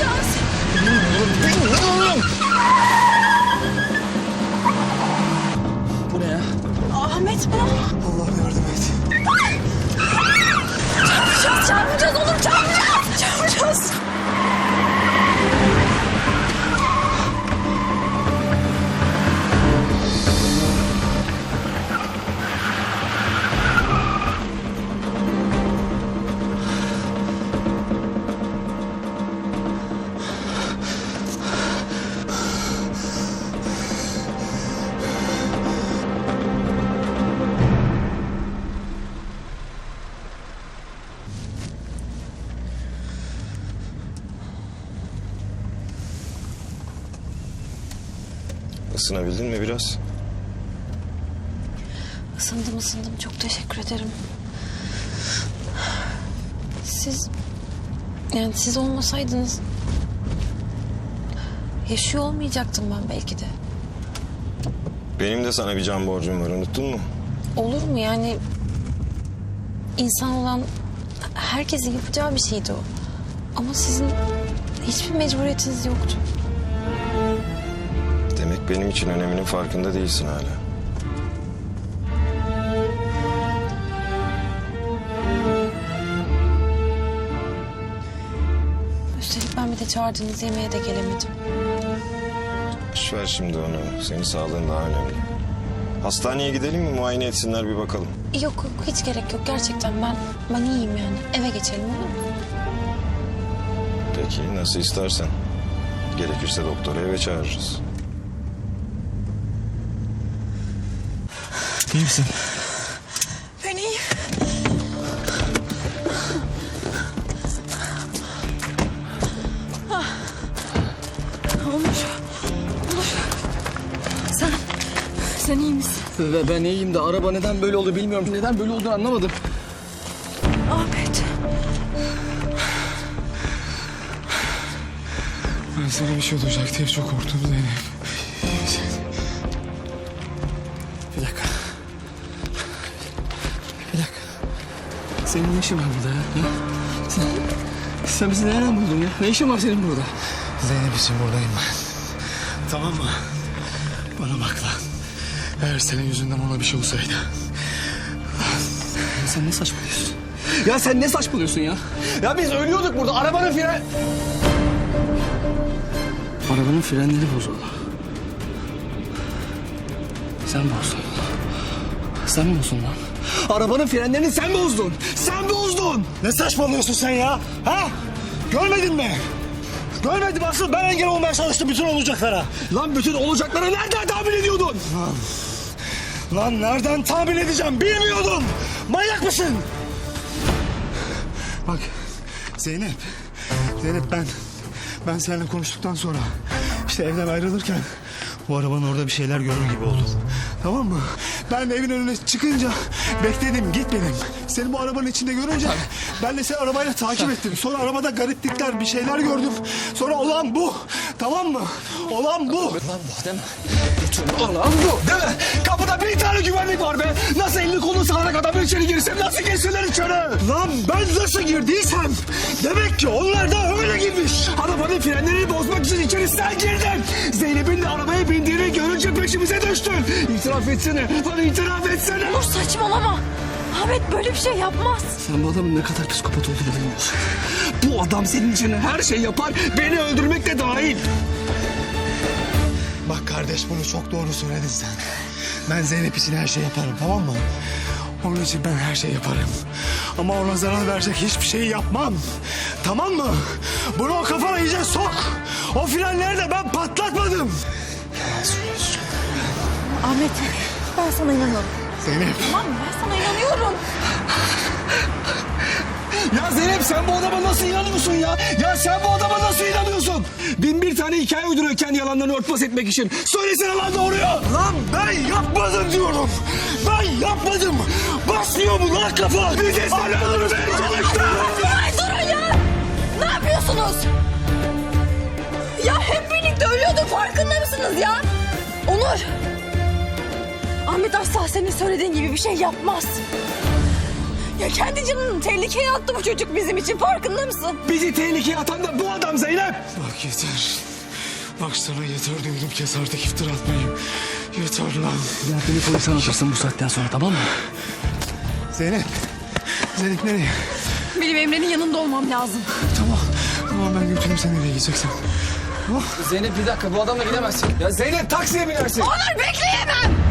yapacağız? Bu ne ya? Ahmet bu. Allah'ım yardım et. Çarpacağız, çarpacağız çarpacağız. Çarpacağız. Isınabildin mi biraz? Isındım ısındım. Çok teşekkür ederim. Siz... Yani siz olmasaydınız... Yaşıyor olmayacaktım ben belki de. Benim de sana bir can borcum var unuttun mu? Olur mu yani... insan olan herkesin yapacağı bir şeydi o. Ama sizin hiçbir mecburiyetiniz yoktu. Benim için öneminin farkında değilsin hala. Üstelik ben bir de çağırdığınız yemeğe de gelemedim. Boş ver şimdi onu. Senin sağlığın daha önemli. Hastaneye gidelim mi muayene etsinler bir bakalım. Yok yok hiç gerek yok gerçekten ben ben iyiyim yani. Eve geçelim olur mu? Peki nasıl istersen. Gerekirse doktoru eve çağırırız. İyi misin? Ben iyiyim. Onur. Onur. Sen, sen iyi misin? Ve ben iyiyim de araba neden böyle oldu bilmiyorum. Neden böyle olduğunu anlamadım. Ahmet. Ben sana bir şey olacak diye çok korktum Zeynep. Bir dakika. Senin ne işin var burada ya? Ha? Sen, sen bizi nereden buldun ya? Ne işin var senin burada? Zeynep için buradayım ben. Tamam mı? Bana bak lan. Eğer senin yüzünden ona bir şey olsaydı. Lan, sen ne saçmalıyorsun? Ya sen ne saçmalıyorsun ya? Ya biz ölüyorduk burada. Arabanın fren... Arabanın frenleri bozuldu. Sen bozdun. Sen mi bozdun lan? Arabanın frenlerini sen bozdun. Sen bozdun. Ne saçmalıyorsun sen ya? Ha? Görmedin mi? Görmedim asıl ben engel olmaya çalıştım bütün olacaklara. Lan bütün olacakları nereden tahmin ediyordun? Lan nereden tahmin edeceğim bilmiyordum. Manyak mısın? Bak Zeynep. Zeynep ben ben seninle konuştuktan sonra işte evden ayrılırken bu arabanın orada bir şeyler görür gibi oldum. Tamam mı? Ben evin önüne çıkınca bekledim gitmedim. Seni bu arabanın içinde görünce ben de seni arabayla takip ettim. Sonra arabada gariplikler bir şeyler gördüm. Sonra olan bu. Tamam mı? Olan bu. Lan bu değil mi? Bütün olan bu değil mi? Kapıda bir tane güvenlik var be. Nasıl elini kolunu sallarak adamın içeri girsem nasıl girsinler içeri? Lan ben nasıl girdiysem demek ki onlar da öyle girmiş. Arabanın frenlerini bozmak için içeri sen girdin. Zeynep'in de arabaya bindiğini görünce peşimize düştün. İtiraf etsene. Bana itiraf etsene. Onur saçmalama. Ahmet böyle bir şey yapmaz. Sen bu adamın ne kadar psikopat olduğunu bilmiyorsun. Bu adam senin için her şey yapar. Beni öldürmek de dahil. Bak kardeş bunu çok doğru söyledin sen. Ben Zeynep için her şey yaparım tamam mı? Onun için ben her şey yaparım. Ama ona zarar verecek hiçbir şey yapmam. Tamam mı? Bunu o kafana iyice sok. O frenleri de ben patlatmadım. Ahmet ben sana inanıyorum. Zeynep. Tamam? Ben sana inanıyorum. Ya Zeynep sen bu adama nasıl inanıyorsun ya? Ya sen bu adama nasıl inanıyorsun? Bin bir tane hikaye uyduruyor kendi yalanlarını örtbas etmek için. Söylesene lan doğruyu. Lan ben yapmadım diyorum. Ben yapmadım. Basmıyor mu lan kafa? Bir de sen öldürmeye çalıştın. Ay durun ya. Ne yapıyorsunuz? Ya hep birlikte ölüyorduk farkında mısınız ya? Onur. Ahmet asla senin söylediğin gibi bir şey yapmaz. Ya kendi canını tehlikeye attı bu çocuk bizim için farkında mısın? Bizi tehlikeye atan da bu adam Zeynep. Bak yeter. Bak sana yeter diyorum kes artık iftira atmayı. Yeter lan. Beni polise anlatırsın bu saatten sonra tamam mı? Zeynep. Zeynep nereye? Benim Emre'nin yanında olmam lazım. Tamam. Tamam ben götüreyim seni nereye gideceksin. Zeynep bir dakika bu adamla gidemezsin. Ya Zeynep taksiye binersin. Onur bekleyemem.